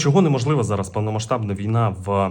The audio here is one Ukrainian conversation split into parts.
чого неможлива зараз повномасштабна війна в.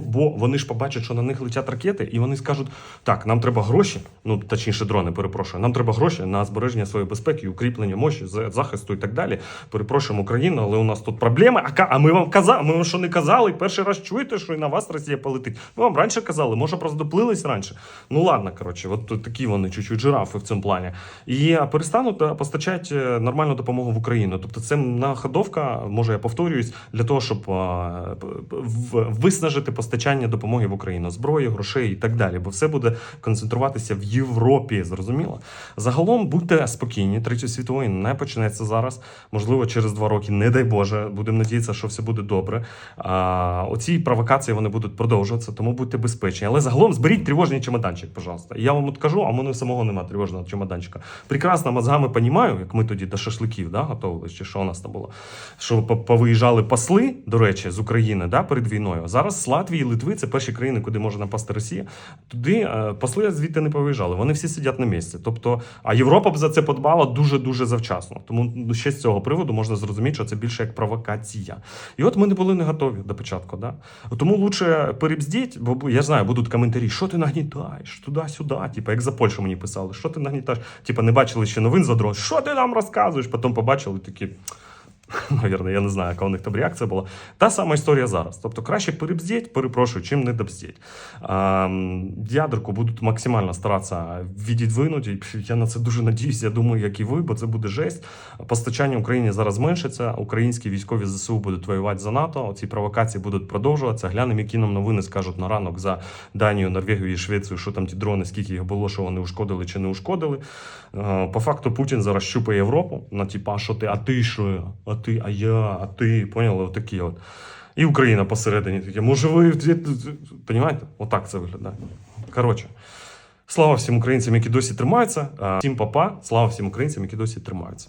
бо вони ж побачать, що на них летять ракети, і вони скажуть: так, нам треба гроші, ну точніше, дрони, перепрошую. Нам треба гроші на збереження своєї безпеки, укріплення мощі, захисту і так далі. Перепрошуємо Україну, але у нас тут проблеми. А, а ми вам казали, ми вам що не казали? Перший раз чуєте, що і на вас Росія полетить. Ми вам раніше казали, може просто доплились раніше. Ну ладно, коротше, от такі вони чуть-чуть жирафи в цьому плані. І перестануть постачати е, нормальну допомогу в Україну. Тобто, це находовка, може я повторююсь, для того, щоб е, виснажити постачання допомоги в Україну, зброї, грошей і так далі. Бо все буде концентруватися в Європі. Зрозуміло. Загалом будьте спокійні. Третьої світової не почнеться зараз. Можливо, через два роки, не дай Боже. Будемо надіятися, що все буде добре. А, оці провокації вони будуть продовжуватися, тому будьте безпечні. Але загалом зберіть тривожний чемоданчик, пожалуйста. Я вам от кажу, а в мене самого немає тривожного чемоданчика. Прекрасно мозгами понімаю, як ми тоді до шашликів да, готували, чи що у нас там було. Що по- повиїжджали посли, до речі, з України да, перед війною. Зараз з Латвії Литви це перші країни, куди може напасти Росія. Туди е, посли звідти не повиїжджали. Вони всі сидять на місці. Тобто, а Європа б за це подбала дуже дуже завчасно. Тому ну, ще з цього приводу можна зрозуміти, що це більше як провокація. І от ми не були не готові до початку. Да? Тому лучше перебздіть, бо я знаю, будуть коментарі, що ти нагнітаєш туди-сюди. Типа, як за Польщу мені писали, що ти нагнітаєш? Типа, не бачили ще новин за дрон, що ти нам розказуєш? Потім побачили такі. Навірно, я не знаю, яка у них там реакція була. Та сама історія зараз. Тобто краще перебздіть, перепрошую, чим не добздіть. Ядерку будуть максимально старатися відідвинути. Я на це дуже надіюся. Я думаю, як і ви, бо це буде жесть. Постачання Україні зараз зменшиться. Українські військові ЗСУ будуть воювати за НАТО. Ці провокації будуть продовжуватися. Глянемо, які нам новини скажуть на ранок за Данію, Норвегію і Швецію, що там ті дрони, скільки їх було, що вони ушкодили чи не ушкодили. Е, По факту Путін зараз щупає Європу на типа, що ти, а ти що? А ти, а я, а ти, поняли? Отакі от. І Україна посередині таке, може ви. Понімаєте? Отак це виглядає. Коротше. Слава всім українцям, які досі тримаються. Всім папа, слава всім українцям, які досі тримаються.